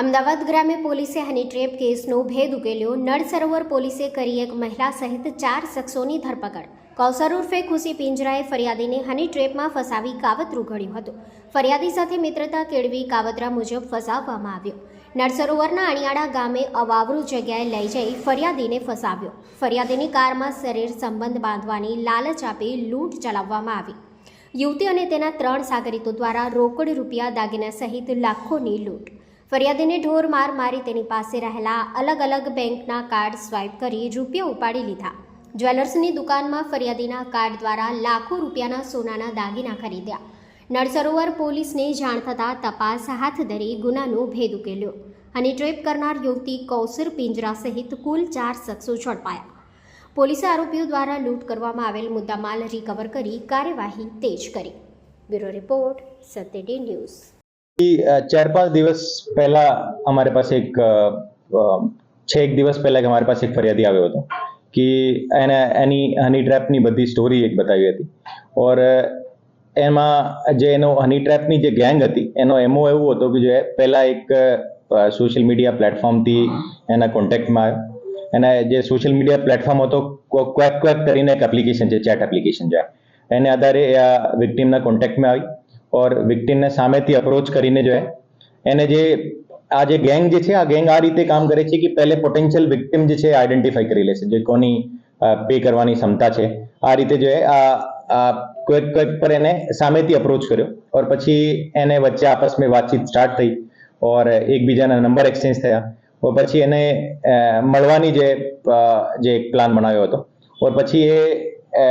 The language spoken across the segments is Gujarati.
અમદાવાદ ગ્રામે પોલીસે હની ટ્રેપ કેસનો ભેદ ઉકેલ્યો. નળ સરોવર પોલીસે કરી એક મહિલા સહિત ચાર શખ્સોની ધરપકડ. કૌસર ઉર્ફે ખુશી પિંજરાએ ફરિયાદીને હની ટ્રેપમાં ફસાવી કાવતરું ઘડ્યું હતું. ફરિયાદી સાથે મિત્રતા કેળવી કાવતરા મુજબ ફસાવવામાં આવ્યો. નળ સરોવરના અણિયાળા ગામે અવાવરૂ જગ્યાએ લઈ જઈ ફરિયાદીને ફસાવ્યો. ફરિયાદીની કારમાં શરીર સંબંધ બાંધવાની લાલચ આપી લૂંટ ચલાવવામાં આવી. યુવતી અને તેના ત્રણ સાગરીતો દ્વારા રોકડ રૂપિયા દાગીના સહિત લાખોની લૂંટ. ફરિયાદીને ઢોર માર મારી તેની પાસે રહેલા અલગ અલગ બેંકના કાર્ડ સ્વાઇપ કરી રૂપિયા ઉપાડી લીધા. જ્વેલર્સની દુકાનમાં ફરિયાદીના કાર્ડ દ્વારા લાખો રૂપિયાના સોનાના દાગીના ખરીદ્યા. નળસરોવર પોલીસને જાણ થતાં તપાસ હાથ ધરી ગુનાનો ભેદ ઉકેલ્યો અને ટ્રેપ કરનાર યુવતી કૌસર પિંજરા સહિત કુલ ચાર શખ્સો ઝડપાયા. પોલીસે આરોપીઓ દ્વારા લૂંટ કરવામાં આવેલ મુદ્દામાલ રિકવર કરી કાર્યવાહી તેજ કરી. Bureau report Satya D news. ચાર પાંચ દિવસ પહેલા અમારી પાસે એક છે એક દિવસ પહેલા કે અમારી પાસે એક ફરિયાદી આવ્યો હતો કે એને, એની, હની ટ્રેપની બધી સ્ટોરી એક બતાવી હતી. ઓર એમાં જે એનો, હની ટ્રેપની જે ગેંગ હતી, એનો એમો એવું હતો કે જે પહેલા એક સોશિયલ મીડિયા પ્લેટફોર્મથી એના કોન્ટેક્ટમાં આવ્યો. એના જે સોશિયલ મીડિયા પ્લેટફોર્મ હતો ક્વેક ક્વેક કરીને એક એપ્લિકેશન છે, ચેટ એપ્લિકેશન છે. એને આધારે એ આ વિક્ટીમના કોન્ટેક્ટમાં આવી. ઓર વિક્ટીમને સામેથી અપ્રોચ કરીને જો એને જે, આ જે ગેંગ જે છે, આ ગેંગ આ રીતે કામ કરે છે કે પહેલે પોટેન્શિયલ વિક્ટીમ જે છે આઈડેન્ટિફાઈ કરી લેશે, જે કોની પે કરવાની ક્ષમતા છે. આ રીતે જો, આ કોઈક ક્વેક પર એને સામેથી અપ્રોચ કર્યો ઓર પછી એને વચ્ચે આપસ મેં વાતચીત સ્ટાર્ટ થઈ ઓર એકબીજાના નંબર એક્સચેન્જ થયા ઓર પછી એને મળવાની જે જે એક પ્લાન બનાવ્યો હતો ઓર પછી એ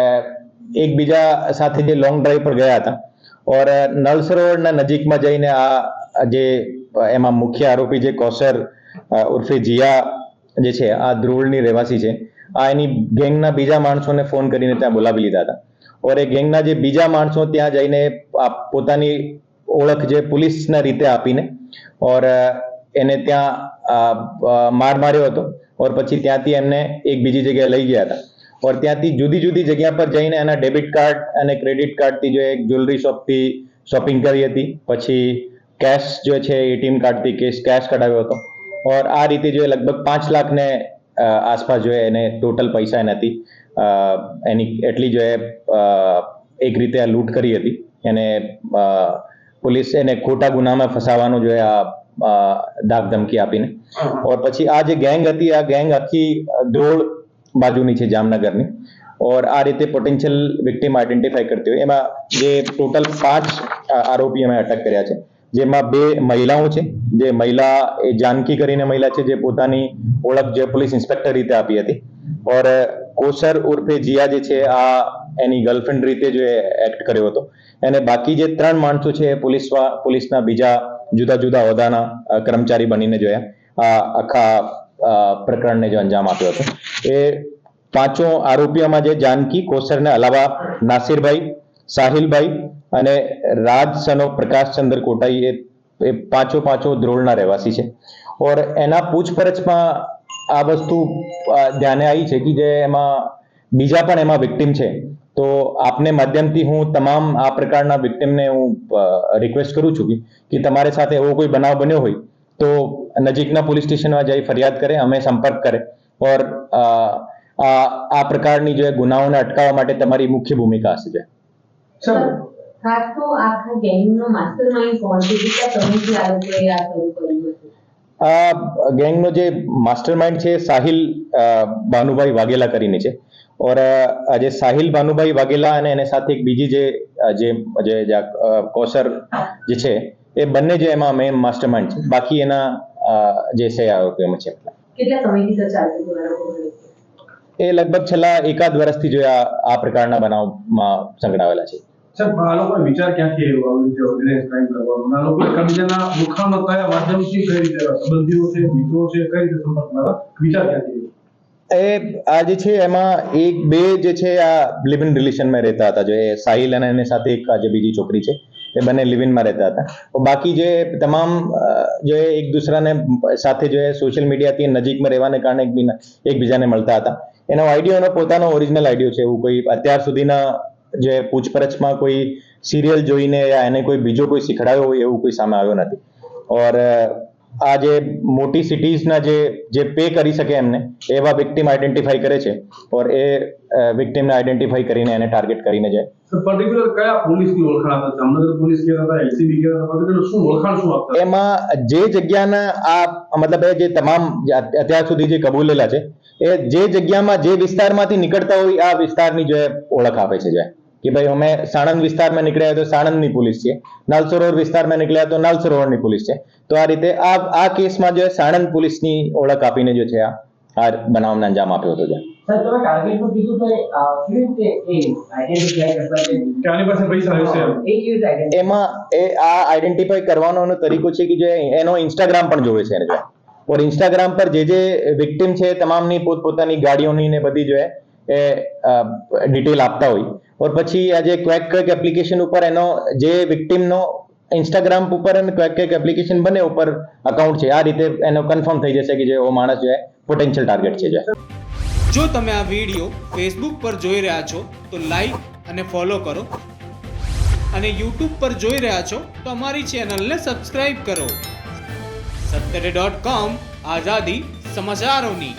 એકબીજા સાથે જે લોંગ ડ્રાઈવ પર ગયા હતા ઓર નલ સરોવરના નજીકમાં જઈને આ જે એમાં મુખ્ય આરોપી જે કોસર ઉર્ફે જીયા જે છે આ ધ્રુવની રહેવાસી છે આ એની ગેંગના બીજા માણસોને ફોન કરીને ત્યાં બોલાવી લીધા હતા ઓર એ ગેંગના જે બીજા માણસો ત્યાં જઈને પોતાની ઓળખ જે પોલીસના રીતે આપીને ઓર એને ત્યાં માર માર્યો હતો ઓર પછી ત્યાંથી એમને એક બીજી જગ્યાએ લઈ ગયા હતા ઓર ત્યાંથી જુદી જુદી જગ્યા પર જઈને એના ડેબિટ કાર્ડ અને ક્રેડિટ કાર્ડથી જો એક જ્વેલરી શોપથી શોપિંગ કરી હતી. પછી કેશ જો છે એટીએમ કાર્ડથી કેશ કેશ કઢાવ્યો હતો. ઓર આ રીતે જો લગભગ પાંચ લાખને આસપાસ જો એને ટોટલ પૈસા એનાથી એની એટલી જો એ એક રીતે આ લૂંટ કરી હતી. એને પોલીસ એને ખોટા ગુનામાં ફસાવાનું જો આ ધાક ધમકી આપીને. ઓર પછી આ જે ગેંગ હતી આ ગેંગ આખી ધ્રોળ બાજુની છે જામનગરની. ઓર આ રીતે પોટેન્શિયલ વિક્ટીમ આઈડેન્ટિફાઈ કરતી હોય. એમાં જે ટોટલ પાંચ આરોપી અમે અટક કર્યા છે. જેમાં બે મહિલાઓ છે. જે મહિલા એ જાનકી કરીને મહિલા છે, જે પોતાની ઓળખ જે પોલીસ ઇન્સ્પેક્ટર રીતે આપી હતી. ઓર કોસર ઉર્ફે જીયા જે છે, આ એની ગર્લફ્રેન્ડ રીતે જે એક્ટ કર્યો હતો. અને બાકી જે ત્રણ માણસો છે, એ પોલીસ પોલીસના બીજા જુદા જુદા હોદ્દાના કર્મચારી બનીને જોયા. આ આખા પ્રકરણને જે અંજામ આપ્યો હતો. એ પાંચો આરોપીઓમાં જે જાનકી કોસરને અલાવા, નાસિરભાઈ, સાહિલભાઈ અને રાજ સનો પ્રકાશચંદ્ર કોટાઈ એ એ પાંચો પાંચો ધ્રોળના રહેવાસી છે. ઓર એના પૂછપરછમાં આ વસ્તુ ધ્યાને આવી છે કે જે એમાં બીજા પણ એમાં વિક્ટીમ છે. તો આપને માધ્યમથી હું તમામ આ પ્રકારના વિક્ટીમને હું રિક્વેસ્ટ કરું છું કે તમારી સાથે એવો કોઈ બનાવ બન્યો હોય, તો નજીકના પોલીસ સ્ટેશનમાં જઈ ફરિયાદ કરે અમે સંપર્ક કરે. ઓર આ આ પ્રકારની જે ગુનાઓને અટકાવવા માટે તમારી મુખ્ય ભૂમિકા હશે ખાસ તો આખા ગેંગનો માસ્ટરમાઇન્ડ કોણ છે? સમયથી આ લોકોએ આ શરૂ કર્યું હતું આ ગેંગનો જે માસ્ટરમાઇન્ડ છે સાહિલ ભાનુભાઈ વાઘેલા કરીને છે. ઓર આજે જે સાહિલ ભાનુભાઈ વાઘેલા અને એને સાથે એક બીજી જે જે જે જે કૌશર જે છે એ બંને જે એમાં મેન માસ્ટરમાઇન્ડ છે. બાકી એના જે છે આરોપીઓમાં છે? એ લગભગ છેલ્લા એકાદ વર્ષથી જો આ આ પ્રકારના બનાવમાં સંકળાવેલા છે. સાહેબ આ લોકોનો વિચાર ક્યાંથી આવ્યો આવી રીતે ઓર્ગેનાઇઝ ક્રાઇમ કરવાનો? આ લોકો એકબીજાના મુખામાં કયા માધ્યમથી કઈ રીતે સંબંધીઓ છે મિત્રો છે કઈ રીતે સંપર્કમાં વિચાર ક્યાંથી આવ્યો? એ આ જે છે એમાં એક બે જે છે આ લિવ ઇન રિલેશનમાં રહેતા હતા. જે એ સાહિલ અને એની સાથે એક આજે બીજી છોકરી છે એ બંને લિવિનમાં રહેતા હતા. બાકી જે તમામ જે એક દૂસરાને સાથે જો સોશિયલ મીડિયાથી નજીકમાં રહેવાને કારણે એકબીજાને મળતા હતા. એનો આઈડિયો એનો પોતાનો ઓરિજિનલ આઈડિયો છે એવું કોઈ અત્યાર સુધીના જે પૂછપરછમાં કોઈ સિરિયલ જોઈને યા એને કોઈ બીજો કોઈ શીખડાયો હોય એવું કોઈ સામે આવ્યો નથી. ઓર આ જે મોટી સિટીઝના જે જે પે કરી શકે એમને એવા વિક્ટીમ આઈડેન્ટિફાઈ કરે છે. ઓર એ વિક્ટીમને આઈડેન્ટિફાઈ કરીને એને ટાર્ગેટ કરીને જાય. પર્ટિક્યુલર કયા પોલીસની ઓળખાણ હતા જામનગર પોલીસ કે હતા એલસીબી કે હતા પર્ટિક્યુલર શું ઓળખાણ શું આપતા એમાં જે જગ્યાના આ મતલબ એ જે તમામ અત્યાર સુધી જે કબૂલેલા છે એ જે જગ્યામાં જે વિસ્તારમાંથી નીકળતા હોય આ વિસ્તારની જે ઓળખ આપે છે જો. એ. કે ભાઈ અમે સાણંદ વિસ્તારમાં નીકળ્યા તો સાણંદની પોલીસ છે નાલ સરોવર વિસ્તારમાં નીકળ્યા તો નલ સરોવરની પોલીસ છે તો આ રીતે આ આ કેસમાં જે સાણંદ પોલીસની ઓળખ આપીને જો છે આ આ બનાવને અંજામ આપ્યો હતો જો સર તમે ટાર્ગેટનું કીધું તો કેવી રીતે એ આઈડેન્ટિફાઈ કરતા છે કે પાસે પૈસા હશે એમ. એ? એમાં આ આઈડેન્ટિફાઈ કરવાનો એનો તરીકો છે કે જે એનો ઇન્સ્ટાગ્રામ પણ જોવે છે એને જો ઓર ઇન્સ્ટાગ્રામ પર જે જે વિક્ટિમ છે તમામની પોતપોતાની ગાડીઓની ને બધી જો એ ડિટેલ આપતા હોય. ઓર પછી આ જે ક્વેક ક્વેક એપ્લિકેશન ઉપર એનો જે વિક્ટિમનો ઇન્સ્ટાગ્રામ ઉપર અને ક્વેક ક્વેક એપ્લિકેશન બને ઉપર અકાઉન્ટ છે, આ રીતે એનો કન્ફર્મ થઈ જશે કે જે માણસ જો પોટેન્શિયલ ટાર્ગેટ છે જો. તમે આ વીડિયો ફેસબુક પર જોઈ રહ્યા છો, તો લાઈક અને ફોલો કરો. અને યુટ્યુબ પર જોઈ રહ્યા છો, તો અમારી ચેનલને સબસ્ક્રાઈબ કરો. સત્તરે ડોટ કોમ આઝાદી સમાચારોની.